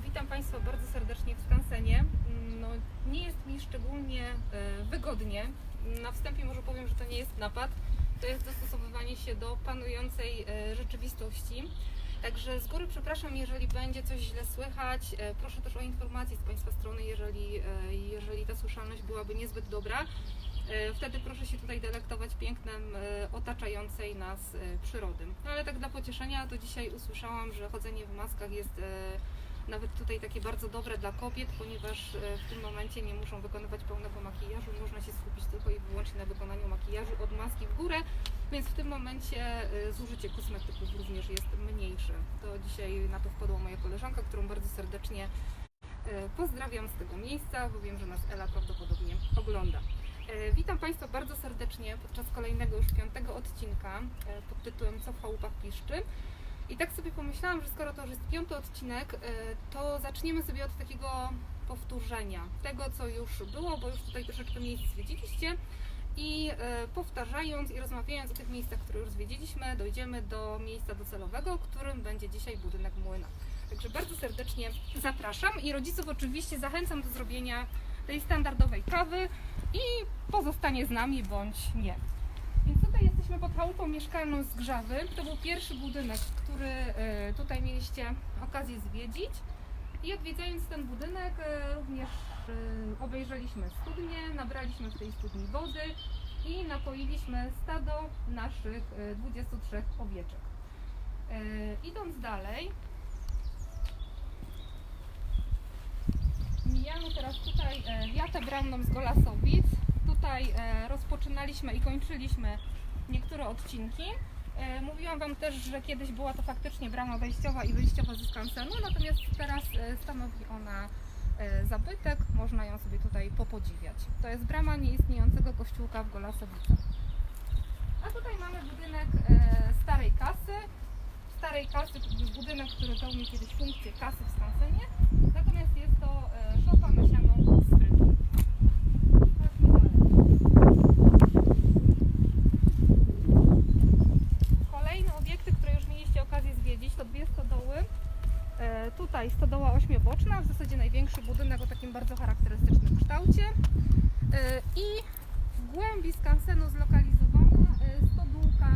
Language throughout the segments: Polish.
witam Państwa bardzo serdecznie w Skansenie. Mm, No, nie jest mi szczególnie e, wygodnie. Na wstępie może powiem, że to nie jest napad, to jest dostosowywanie się do panującej e, rzeczywistości. Także z góry przepraszam, jeżeli będzie coś źle słychać. E, Proszę też o informację z Państwa strony, jeżeli, jeżeli ta słyszalność byłaby niezbyt dobra. Wtedy proszę się tutaj delektować pięknem otaczającej nas przyrody. No ale tak dla pocieszenia, to dzisiaj usłyszałam, że chodzenie w maskach jest nawet tutaj takie bardzo dobre dla kobiet, ponieważ e, w tym momencie nie muszą wykonywać pełnego makijażu, można się skupić tylko i wyłącznie na wykonaniu makijażu od maski w górę, więc w tym momencie e, zużycie kosmetyków również jest mniejsze. To dzisiaj na to wpadła moja koleżanka, którą bardzo serdecznie e, pozdrawiam z tego miejsca, bo wiem, że nas Ela prawdopodobnie ogląda. Witam Państwa bardzo serdecznie podczas kolejnego już piątego odcinka pod tytułem Co w chałupach piszczy. I tak sobie pomyślałam, że skoro to już jest piąty odcinek, e, to zaczniemy sobie od takiego powtórzenia tego, co już było, bo już tutaj troszeczkę miejsc zwiedziliście. I e, powtarzając i rozmawiając o tych miejscach, które już zwiedziliśmy, dojdziemy do miejsca docelowego, którym będzie dzisiaj budynek młyna. Także bardzo serdecznie zapraszam i rodziców oczywiście zachęcam do zrobienia tej standardowej kawy i pozostanie z nami bądź nie. Jesteśmy pod chałupą mieszkalną z Grzawy. To był pierwszy budynek, który e, tutaj mieliście okazję zwiedzić. I odwiedzając ten budynek e, również e, obejrzeliśmy studnię, nabraliśmy w tej studni wody i napoiliśmy stado naszych e, 23 owieczek. Idąc dalej, mijamy teraz tutaj wiatę bramną z Golasowic. Tutaj rozpoczynaliśmy i kończyliśmy niektóre odcinki. E, Mówiłam Wam też, że kiedyś była to faktycznie brama wejściowa i wyjściowa ze skansenu, natomiast teraz e, stanowi ona e, zabytek, można ją sobie tutaj popodziwiać. To jest brama nieistniejącego kościółka w Golasowicach. A tutaj mamy budynek starej kasy. Starej kasy, budynek, który pełnił kiedyś funkcję kasy w skansenie, natomiast jest to e, szopa na siano z frytki. Chodźmy dalej. Kolejne obiekty, które już mieliście okazję zwiedzić, to dwie stodoły. E, Tutaj stodoła ośmioboczna, w zasadzie największy budynek o takim bardzo charakterystycznym kształcie. E, I w głębi skansenu zlokalizowana e, stodółka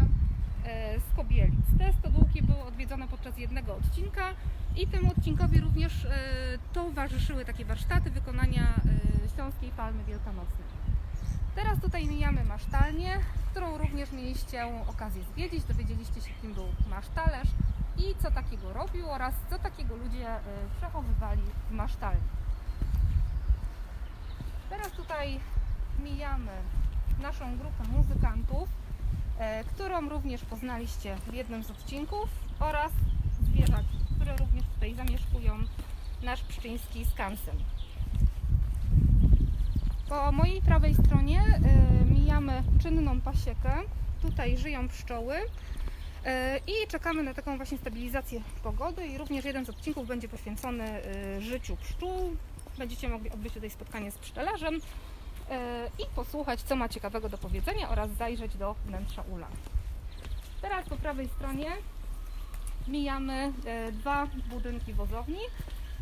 e, z Kobielic. Te stodółki były odwiedzone podczas jednego odcinka i temu odcinkowi również towarzyszyły takie warsztaty wykonania śląskiej palmy wielkanocnej. Teraz tutaj mijamy masztalnię, którą również mieliście okazję zwiedzić. Dowiedzieliście się, kim był masztalerz i co takiego robił oraz co takiego ludzie e, przechowywali w masztalni. Teraz tutaj mijamy naszą grupę muzykantów, e, którą również poznaliście w jednym z odcinków oraz zwierzaki, które również tutaj zamieszkują nasz pszczyński skansen. Po mojej prawej stronie e, mijamy czynną pasiekę. Tutaj żyją pszczoły i czekamy na taką właśnie stabilizację pogody i również jeden z odcinków będzie poświęcony e, życiu pszczół. Będziecie mogli odbyć tutaj spotkanie z pszczelarzem e, i posłuchać, co ma ciekawego do powiedzenia oraz zajrzeć do wnętrza ula. Teraz po prawej stronie mijamy e, dwa budynki wozowni.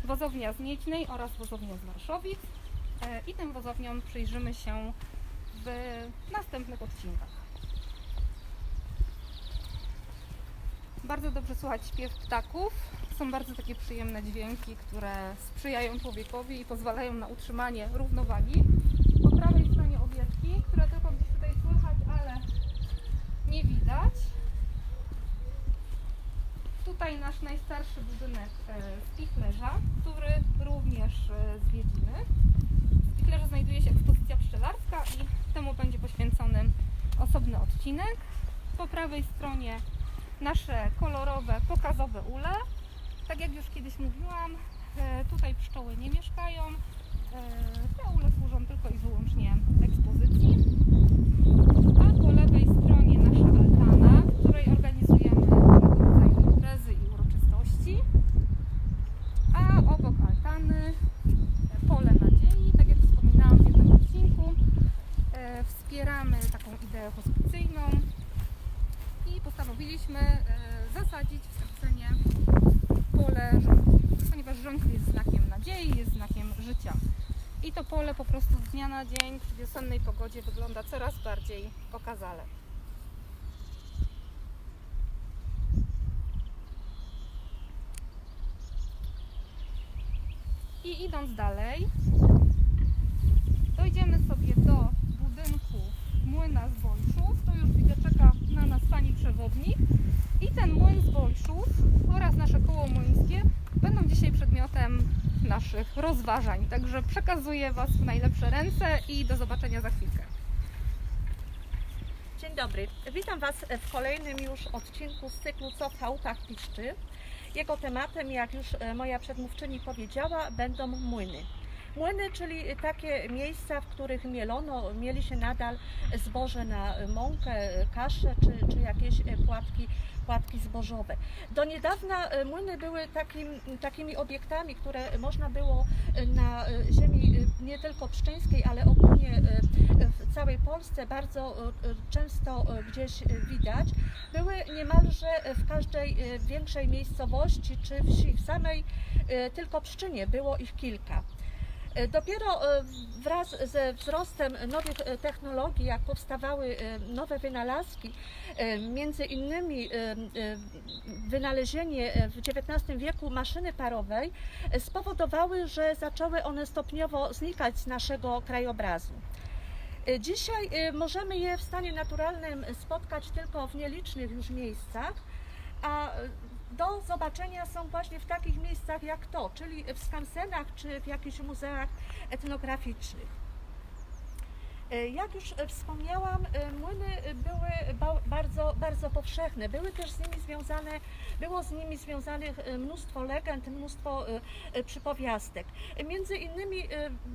Wozownia z Miedźnej oraz wozownia z Warszowic. E, I tym wozowniom przyjrzymy się w następnych odcinkach. Bardzo dobrze słuchać śpiew ptaków. Są bardzo takie przyjemne dźwięki, które sprzyjają człowiekowi i pozwalają na utrzymanie równowagi. Po prawej stronie owieczki, które tylko gdzieś tutaj słychać, ale nie widać. Tutaj nasz najstarszy budynek e, Spichlerza, który również e, zwiedzimy. W Spichlerze znajduje się ekspozycja pszczelarska i temu będzie poświęcony osobny odcinek. Po prawej stronie nasze kolorowe, pokazowe ule. Tak jak już kiedyś mówiłam, e, tutaj pszczoły nie mieszkają. E, Te ule służą tylko i wyłącznie ekspozycji. A po lewej stronie nasza altana, w której organizujemy różnego rodzaju imprezy i uroczystości. A obok altany e, pole nadziei, tak jak wspominałam w jednym odcinku. Wspieramy taką ideę hospicyjną i postanowiliśmy e, zasadzić w Skansenie pole żonki. Ponieważ żonki jest dzieje i jest znakiem życia. I to pole po prostu z dnia na dzień w wiosennej pogodzie wygląda coraz bardziej okazale. I idąc dalej, dojdziemy sobie do budynku młyna z Bolszów. Tu już widzę, czeka pani przewodnik. I ten młyn z Bolszów oraz nasze koło młyńskie będą dzisiaj przedmiotem naszych rozważań. Także przekazuję Was w najlepsze ręce i do zobaczenia za chwilkę. Dzień dobry. Witam Was w kolejnym już odcinku z cyklu Co w chałupach piszczy. Jego tematem, jak już e, moja przedmówczyni powiedziała, będą młyny. Młyny, czyli takie miejsca, w których mielono, mieli się nadal zboże na mąkę, kaszę czy, czy jakieś e, płatki, płatki zbożowe. Do niedawna e, młyny były takim, takimi obiektami, które można było e, na ziemi nie tylko pszczyńskiej, ale ogólnie w całej Polsce bardzo często gdzieś widać. Były niemalże w każdej większej miejscowości czy wsi. W samej tylko Pszczynie było ich kilka. E, Dopiero e, wraz ze wzrostem nowych e, technologii, jak powstawały nowe wynalazki, między innymi wynalezienie w XIX wieku maszyny parowej, spowodowały, że zaczęły one stopniowo znikać z naszego krajobrazu. Dzisiaj możemy je w stanie naturalnym spotkać tylko w nielicznych już miejscach, a do zobaczenia są właśnie w takich miejscach jak to, czyli w skansenach czy w jakichś muzeach etnograficznych. E, Jak już e, wspomniałam, e, młyny były ba- bardzo, bardzo powszechne. Były też z nimi związane, było z nimi związanych mnóstwo legend, mnóstwo przypowiastek. Między innymi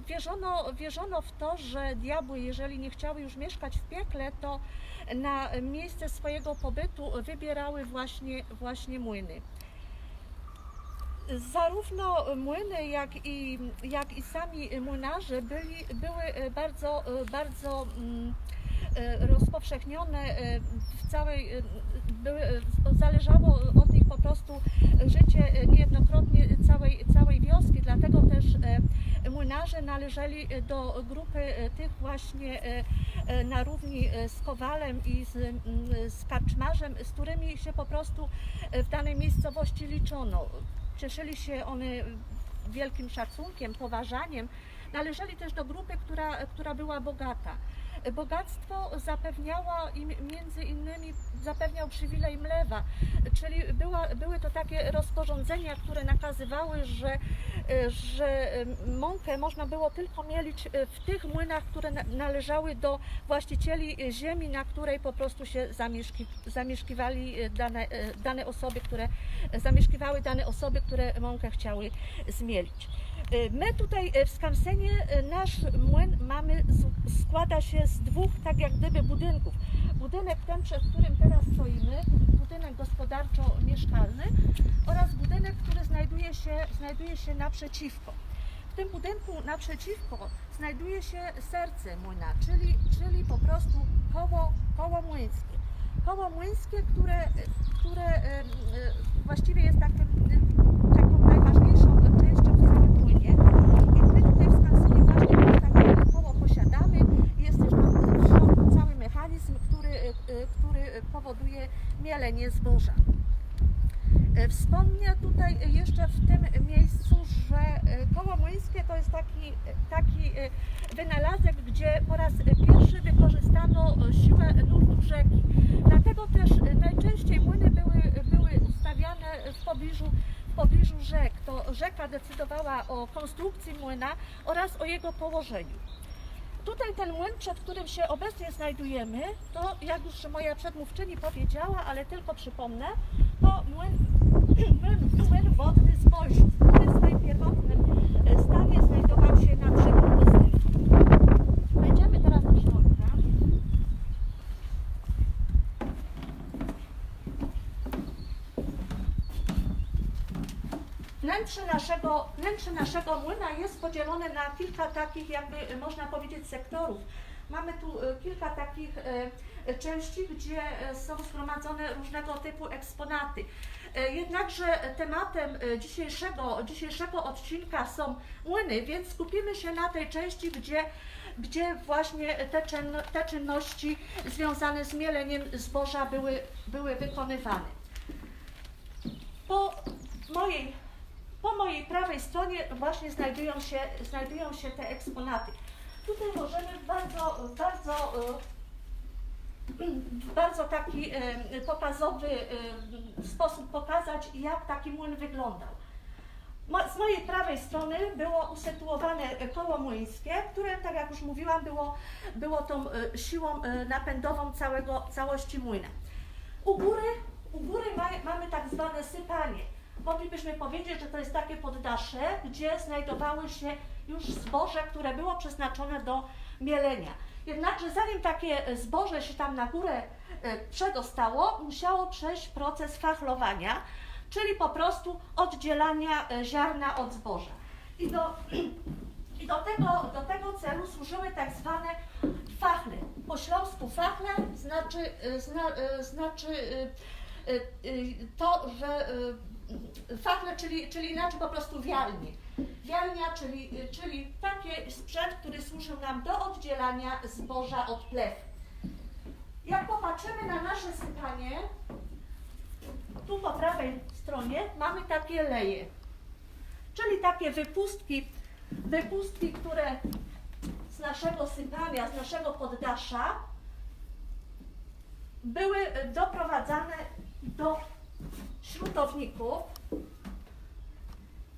wierzono, wierzono w to, że diabły, jeżeli nie chciały już mieszkać w piekle, to na miejsce swojego pobytu wybierały właśnie, właśnie młyny. Zarówno młyny, jak i, jak i sami młynarze byli, były bardzo, bardzo mm, e, rozpowszechnione e, w całej, e, były, zależało od nich po prostu życie e, niejednokrotnie całej, całej wioski, dlatego też e, młynarze należeli do grupy e, tych właśnie e, e, na równi e, z Kowalem i z, z Karczmarzem, z którymi się po prostu e, w danej miejscowości liczono. Cieszyli się one wielkim szacunkiem, poważaniem. Należeli też do grupy, która, która była bogata. Bogactwo zapewniała im między innymi zapewniał przywilej mlewa, czyli była, były to takie rozporządzenia, które nakazywały, że, że mąkę można było tylko mielić w tych młynach, które na- należały do właścicieli ziemi, na której po prostu się zamieszki, zamieszkiwali dane, dane osoby, które zamieszkiwały dane osoby, które mąkę chciały zmielić. E, My tutaj e, w Skansenie e, nasz młyn mamy, składa się z dwóch tak jak gdyby budynków. Budynek ten, przed którym teraz stoimy, budynek gospodarczo-mieszkalny oraz budynek, który znajduje się, znajduje się naprzeciwko. W tym budynku naprzeciwko znajduje się serce młyna, czyli, czyli po prostu koło, koło młyńskie. Koło młyńskie, które, które właściwie jest takim, e, taką najważniejszą częścią w całym młynie. I my tutaj w Skansenie właśnie takie koło posiadamy. Jest też tam w środku cały mechanizm, który, e, e, który powoduje zboża. E, Wspomnę tutaj jeszcze w tym miejscu, że e, koło młyńskie to jest taki, taki e, wynalazek, gdzie po raz pierwszy wykorzystano siłę nurtu rzeki. Dlatego też najczęściej młyny były, były ustawiane w pobliżu, w pobliżu rzek. To rzeka decydowała o konstrukcji młyna oraz o jego położeniu. Tutaj ten młyn, przed którym się obecnie znajdujemy, to jak już moja przedmówczyni powiedziała, ale tylko przypomnę, to młyn, młyn, młyn wodny z Bolszów, który w swoim pierwotnym e, stanie znajdował się na brzegu Kostyki. Wejdziemy teraz do środka. Wnętrze naszego, wnętrze naszego młyna jest podzielone na kilka takich, jakby e, można powiedzieć, sektorów. Mamy tu e, kilka takich e, części, gdzie są zgromadzone różnego typu eksponaty. Jednakże tematem dzisiejszego, dzisiejszego odcinka są młyny, więc skupimy się na tej części, gdzie, gdzie właśnie te, czyn, te czynności związane z mieleniem zboża były, były wykonywane. Po mojej, po mojej prawej stronie właśnie znajdują się, znajdują się te eksponaty. Tutaj możemy bardzo, bardzo e, bardzo taki e, pokazowy e, sposób pokazać, jak taki młyn wyglądał. Z mojej prawej strony było usytuowane koło młyńskie, które, tak jak już mówiłam, było, było tą siłą napędową całego, całości młyna. U góry, u góry ma, mamy tak zwane sypanie. Moglibyśmy powiedzieć, że to jest takie poddasze, gdzie znajdowały się już zboże, które było przeznaczone do mielenia. Jednakże zanim takie e, zboże się tam na górę e, przedostało, musiało przejść proces fachlowania, czyli po prostu oddzielania e, ziarna od zboża. I do, i do, tego, do tego celu służyły tak zwane fachle. Po śląsku fachle znaczy, zna, znaczy to, że e, fachle, czyli, czyli inaczej po prostu wialnie. Wialnia, czyli, czyli taki sprzęt, który służył nam do oddzielania zboża od plew. Jak popatrzymy na nasze sypanie, tu po prawej stronie mamy takie leje, czyli takie wypustki, wypustki, które z naszego sypania, z naszego poddasza były doprowadzane do śrutowników.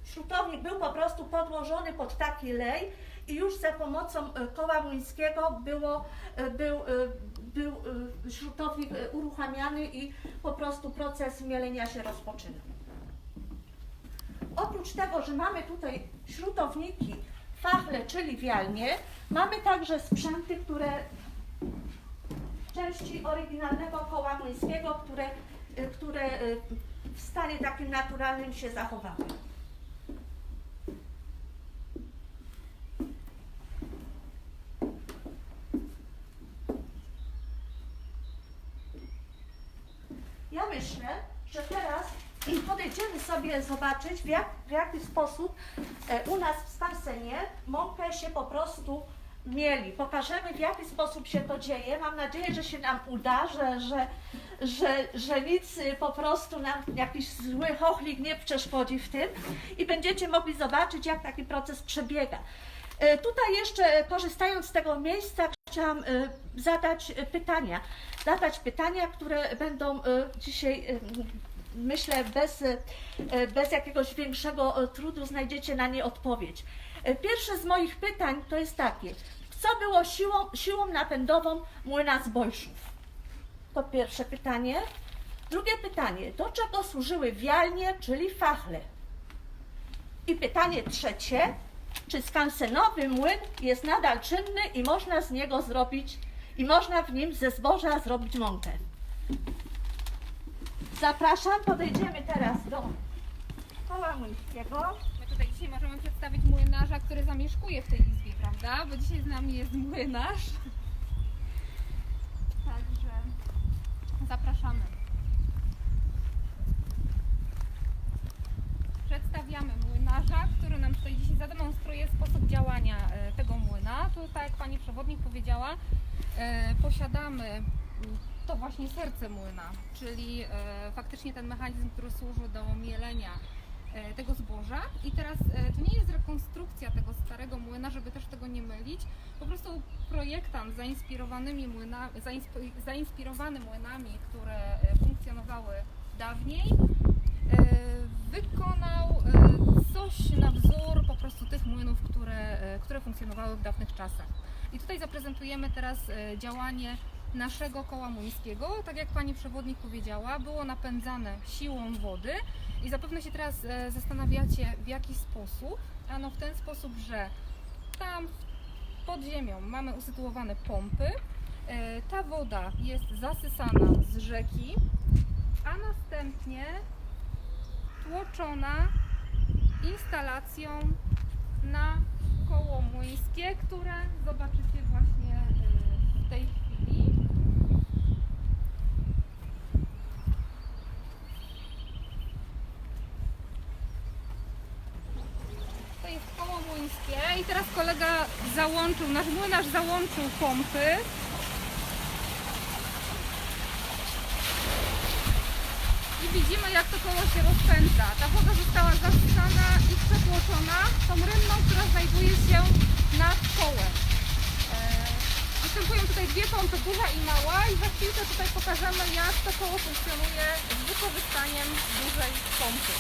Śrutownik był po prostu podłożony pod taki lej i już za pomocą e, koła młyńskiego było, e, był, e, był śrutownik uruchamiany i po prostu proces mielenia się rozpoczynał. Oprócz tego, że mamy tutaj śrutowniki, fachle, czyli wialnie, mamy także sprzęty, które części oryginalnego koła młyńskiego, które, które w stanie takim naturalnym się zachowały. Ja myślę, że teraz podejdziemy sobie zobaczyć, w, jak, w jaki sposób e, u nas w Spansenie mąkę się po prostu mieli. Pokażemy, w jaki sposób się to dzieje. Mam nadzieję, że się nam uda, że, że, że, że nic y, po prostu nam jakiś zły chochlik nie przeszkodzi w tym i będziecie mogli zobaczyć, jak taki proces przebiega. E, Tutaj jeszcze korzystając z tego miejsca chciałam zadać pytania. Zadać pytania, które będą dzisiaj myślę bez, bez jakiegoś większego trudu znajdziecie na nie odpowiedź. Pierwsze z moich pytań to jest takie, co było siłą, siłą napędową młyna z Bojszów? To pierwsze pytanie. Drugie pytanie, do czego służyły wialnie, czyli fachle? I pytanie trzecie, czy skansenowy młyn jest nadal czynny i można z niego zrobić, i można w nim ze zboża zrobić mąkę? Zapraszam, podejdziemy teraz do koła młyńskiego. My tutaj dzisiaj możemy przedstawić młynarza, który zamieszkuje w tej izbie, prawda? Bo dzisiaj z nami jest młynarz. Także zapraszamy. Przedstawiamy młynarza, który nam tutaj dzisiaj zademonstruje sposób działania e, tego młyna. Tu, tak jak Pani Przewodnik powiedziała, e, posiadamy to właśnie serce młyna, czyli e, faktycznie ten mechanizm, który służy do mielenia tego zboża. I teraz e, to nie jest rekonstrukcja tego starego młyna, żeby też tego nie mylić. Po prostu projektant zainspirowanymi młyna, zainspi- zainspirowany młynami, które e, funkcjonowały dawniej, e, wykonał e, coś na wzór po prostu tych młynów, które, e, które funkcjonowały w dawnych czasach. I tutaj zaprezentujemy teraz e, działanie naszego koła młyńskiego. Tak jak Pani Przewodnik powiedziała, było napędzane siłą wody i zapewne się teraz e, zastanawiacie w jaki sposób. Ano w ten sposób, że tam pod ziemią mamy usytuowane pompy. E, Ta woda jest zasysana z rzeki, a następnie tłoczona instalacją na koło młyńskie, które zobaczycie właśnie e, w tej chwili. Jest koło młyńskie i teraz kolega załączył, nasz młynarz załączył pompy. I widzimy jak to koło się rozpędza. Ta woda została zasysana i przetłoczona tą rynną, która znajduje się nad kołem. Eee, Występują tutaj dwie pompy, duża i mała i za chwilkę tutaj pokażemy jak to koło funkcjonuje z wykorzystaniem dużej pompy.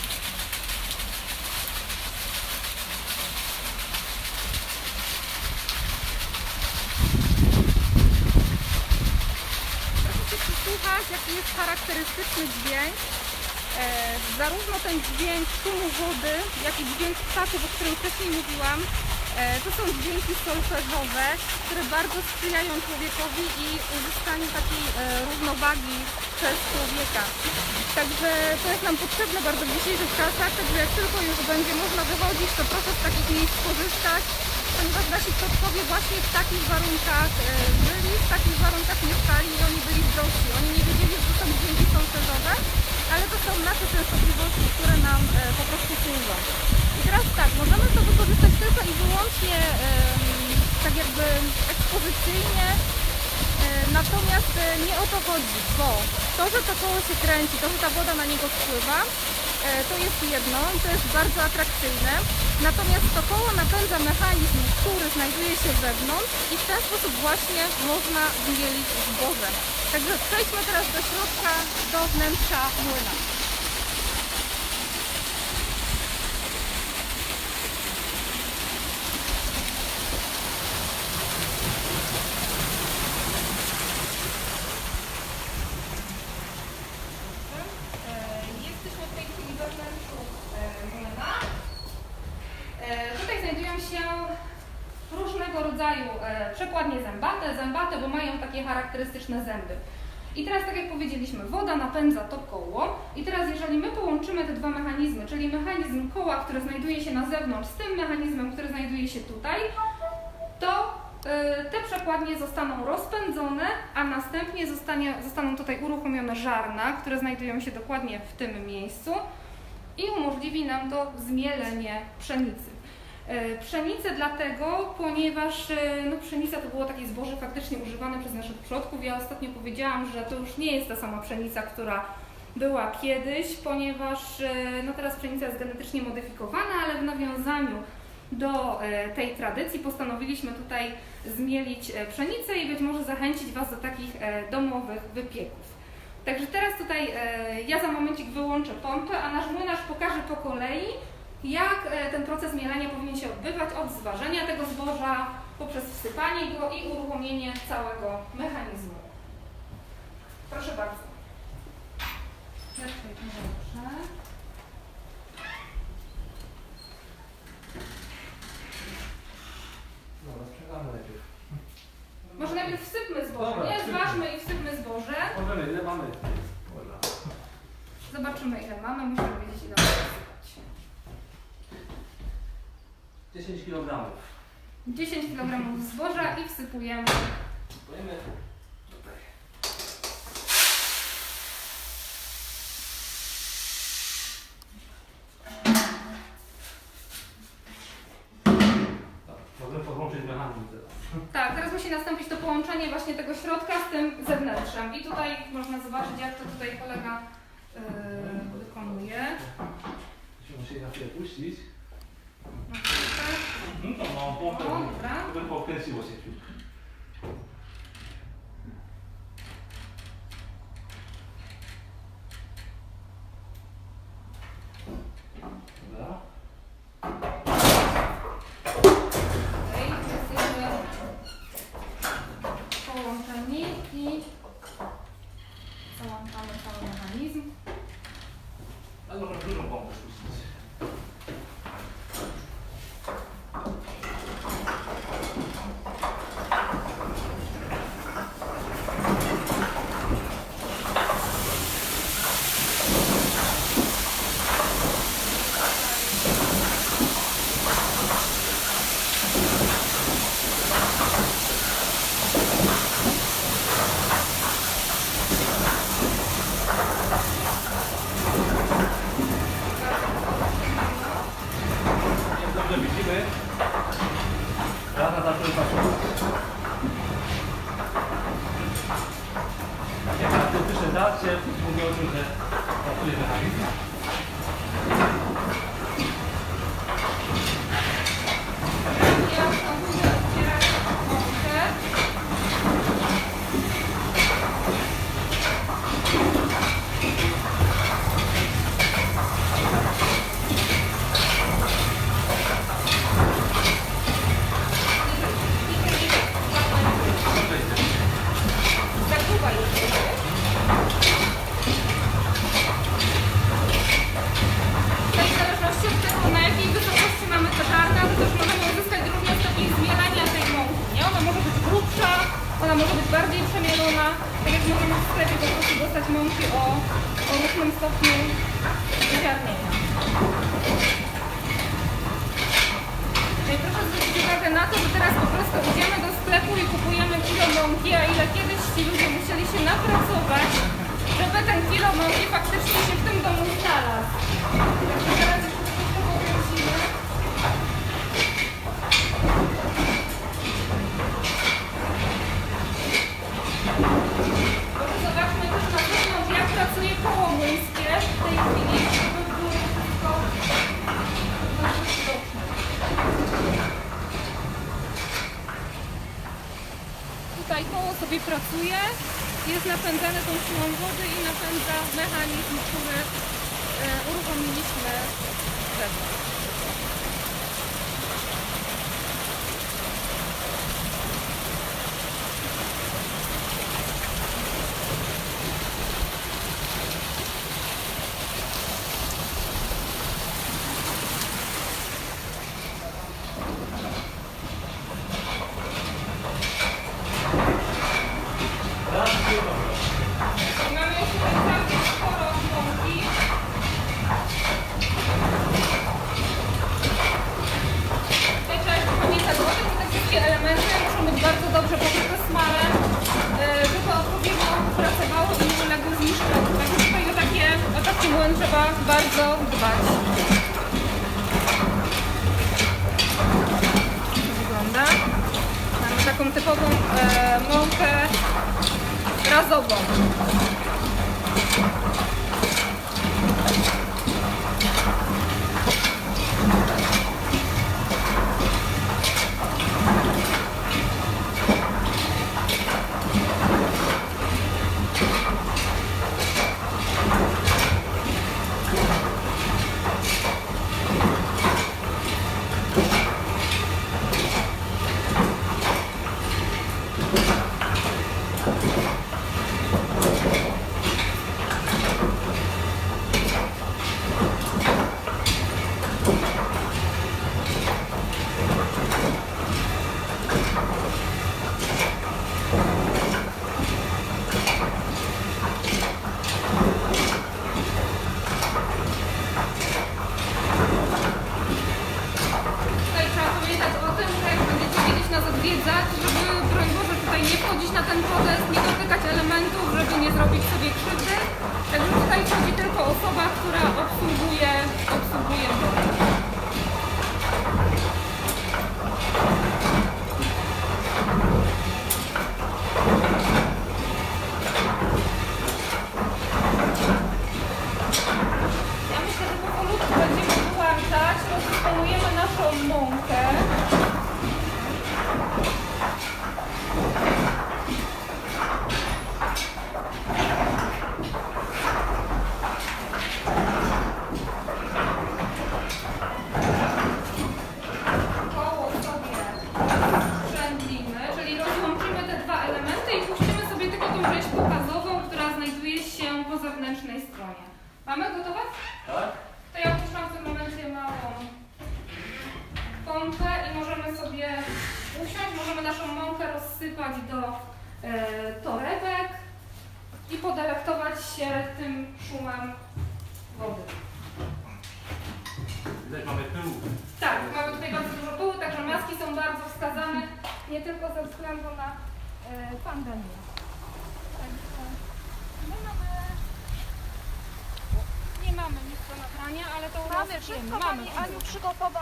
Proszę się przysłuchać, jaki jest charakterystyczny dźwięk. E, zarówno ten dźwięk szumu wody, jak i dźwięk ptaków, o którym wcześniej mówiłam, e, to są dźwięki solfeżowe, które bardzo sprzyjają człowiekowi i uzyskaniu takiej e, równowagi przez człowieka. Także to jest nam potrzebne bardzo w dzisiejszych czasach, także jak tylko już będzie można wychodzić, to proszę z takich miejsc korzystać, ponieważ nasi przodkowie właśnie w takich warunkach e, żyli, w takich warunkach mieszkali i oni byli zdrowsi. Oni nie wiedzieli, że to są dźwięki solfeżowe, ale to są nasze częstotliwości, które nam e, po prostu służą. I teraz tak, możemy to wykorzystać tylko i wyłącznie tak jakby ekspozycyjnie, e, natomiast nie o to chodzi, bo to, że to koło się kręci, to, że ta woda na niego wpływa, to jest jedno i to jest bardzo atrakcyjne. Natomiast to koło napędza mechanizm, który znajduje się wewnątrz i w ten sposób właśnie można zmielić zboże. Także przejdźmy teraz do środka, do wnętrza młyna. E, Jesteśmy w tej chwili we wnętrzu e, młyna. E, Tutaj znajdują się różnego rodzaju e, przekładnie zębate, zębate, bo mają takie charakterystyczne zęby. I teraz, tak jak powiedzieliśmy, woda napędza to koło. I teraz, jeżeli my połączymy te dwa mechanizmy, czyli mechanizm koła, który znajduje się na zewnątrz, z tym mechanizmem, który znajduje się tutaj, to y, te przekładnie zostaną rozpędzone, a następnie zostanie, zostaną tutaj uruchomione żarna, które znajdują się dokładnie w tym miejscu i umożliwi nam to zmielenie pszenicy. Y, Pszenicę dlatego, ponieważ y, no, pszenica to było takie zboże faktycznie używane przez naszych przodków. Ja ostatnio powiedziałam, że to już nie jest ta sama pszenica, która była kiedyś, ponieważ y, no, teraz pszenica jest genetycznie modyfikowana, ale w nawiązaniu do e, tej tradycji postanowiliśmy tutaj zmielić e, pszenicę i być może zachęcić Was do takich e, domowych wypieków. Także teraz tutaj e, ja za momencik wyłączę pompę, a nasz młynarz pokaże po kolei, jak e, ten proces mielenia powinien się odbywać od zważenia tego zboża poprzez wsypanie go i uruchomienie całego mechanizmu. Proszę bardzo. Dobra, sprzedamy najpierw. Może najpierw wsypmy zboże, Dobra, nie? wsypmy. Zważmy i wsypmy zboże. Możemy, ile mamy? Zobaczymy ile mamy, musimy wiedzieć ile mamy 10 kg. 10 kg zboża i wsypujemy. Tutaj. Dobra, Możemy podłączyć mechanizm teraz. Tak, teraz musi nastąpić to połączenie właśnie tego środka z tym zewnętrzem. I tutaj można zobaczyć jak to tutaj kolega yy, wykonuje. Musimy musieli na chwilę puścić. Na chwilkę. No to mam pompę. O, dobra. Żeby pokręciło się chwilkę. drzwi pracuje, jest napędzane tą siłą wody i napędza mechanizm, który e, uruchomiliśmy zewnątrz. разом.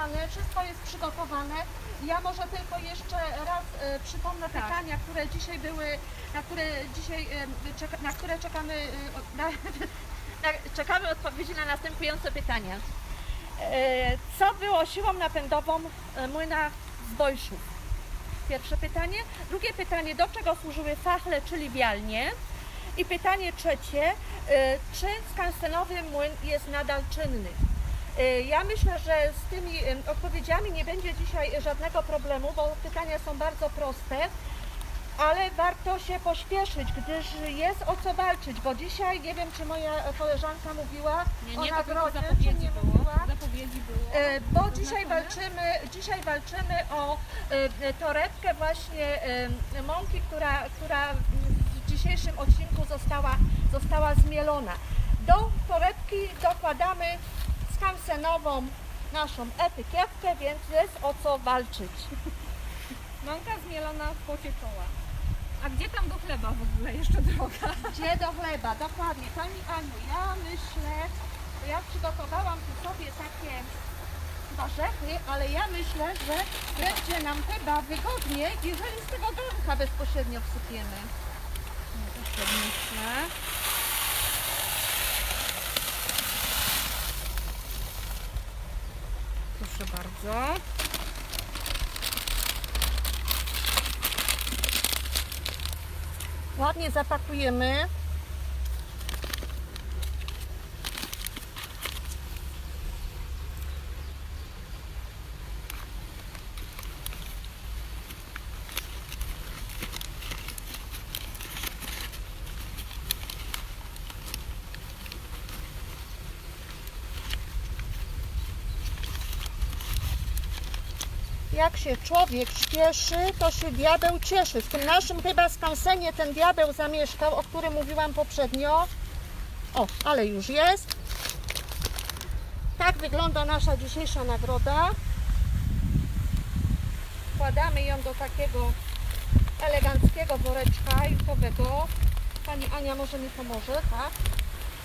Przygotowane, wszystko jest przygotowane. Ja może tylko jeszcze raz e, przypomnę Tak. pytania, które dzisiaj były, na które dzisiaj e, czeka, na które czekamy, e, o- na, na, czekamy odpowiedzi na następujące pytania. E, co było siłą napędową e, młyna z Bojszów? Pierwsze pytanie. Drugie pytanie, do czego służyły fachle, czyli wialnie? I pytanie trzecie, e, czy skansenowy młyn jest nadal czynny? E, Ja myślę, że z tymi odpowiedziami nie będzie dzisiaj żadnego problemu, bo pytania są bardzo proste, ale warto się pośpieszyć, gdyż jest o co walczyć, bo dzisiaj, nie wiem czy moja koleżanka mówiła Nie, o nie, tylko nagrodzie, czy nie było. mówiła. Zapowiedzi było. E, Bo dzisiaj walczymy, dzisiaj walczymy o e, torebkę właśnie mąki, która, która w dzisiejszym odcinku została, została zmielona. Do torebki dokładamy skansenową naszą etykietkę, więc jest o co walczyć. Mąka zmielona w pocie czoła. A gdzie tam do chleba w ogóle jeszcze droga? Gdzie do chleba? Dokładnie. Pani Aniu, ja myślę, ja przygotowałam tu sobie takie warzechy, ale ja myślę, że będzie nam chyba wygodniej, jeżeli z tego garnka bezpośrednio wsypiemy. Tak myślę. Proszę bardzo. Ładnie zapakujemy. Jak się człowiek śpieszy, to się diabeł cieszy. W tym naszym chyba skansenie ten diabeł zamieszkał, o którym mówiłam poprzednio. O, ale już jest. Tak wygląda nasza dzisiejsza nagroda. Wkładamy ją do takiego eleganckiego woreczka jutowego. Pani Ania może mi pomoże, tak?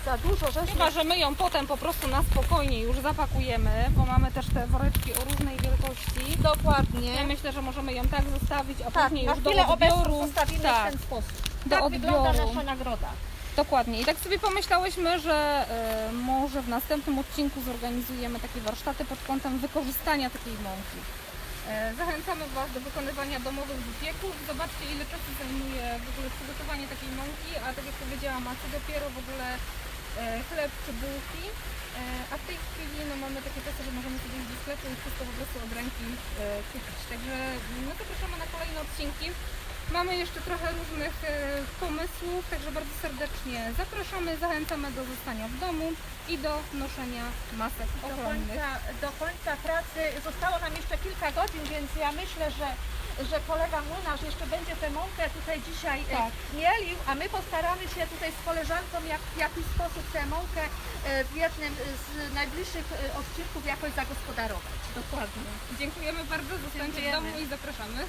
Za dużo żeśmy Chyba, że my ją potem po prostu na spokojnie już zapakujemy, bo mamy też te woreczki o różnej wielkości. dokładnie. Ja myślę, że możemy ją tak zostawić, a Tak, później już do odbioru. zostawimy tak, w ten sposób. do tak wygląda odbioru. nasza nagroda. Dokładnie. I tak sobie pomyślałyśmy, że e, może w następnym odcinku zorganizujemy takie warsztaty pod kątem wykorzystania takiej mąki. E, Zachęcamy Was do wykonywania domowych wypieków. Zobaczcie, ile czasu zajmuje w ogóle przygotowanie takiej mąki, a tak jak powiedziałam, a co dopiero w ogóle chleb czy bułki. E, A w tej chwili no, mamy takie czasy, że możemy sobie iść do sklepu i wszystko po prostu od ręki e, kupić. Także no, zapraszamy na kolejne odcinki. Mamy jeszcze trochę różnych e, pomysłów, także bardzo serdecznie zapraszamy, zachęcamy do zostania w domu i do noszenia masek do ochronnych. końca, do końca pracy zostało nam jeszcze kilka godzin, więc ja myślę, że, że kolega młynarz jeszcze będzie tę mąkę tutaj dzisiaj e, Tak. mielił, a my postaramy się tutaj z koleżanką jak, w jakiś sposób tę mąkę e, w jednym z najbliższych e, odcinków jakoś zagospodarować. Dokładnie. Dziękujemy bardzo, zostańcie w Dziękujemy. domu i zapraszamy.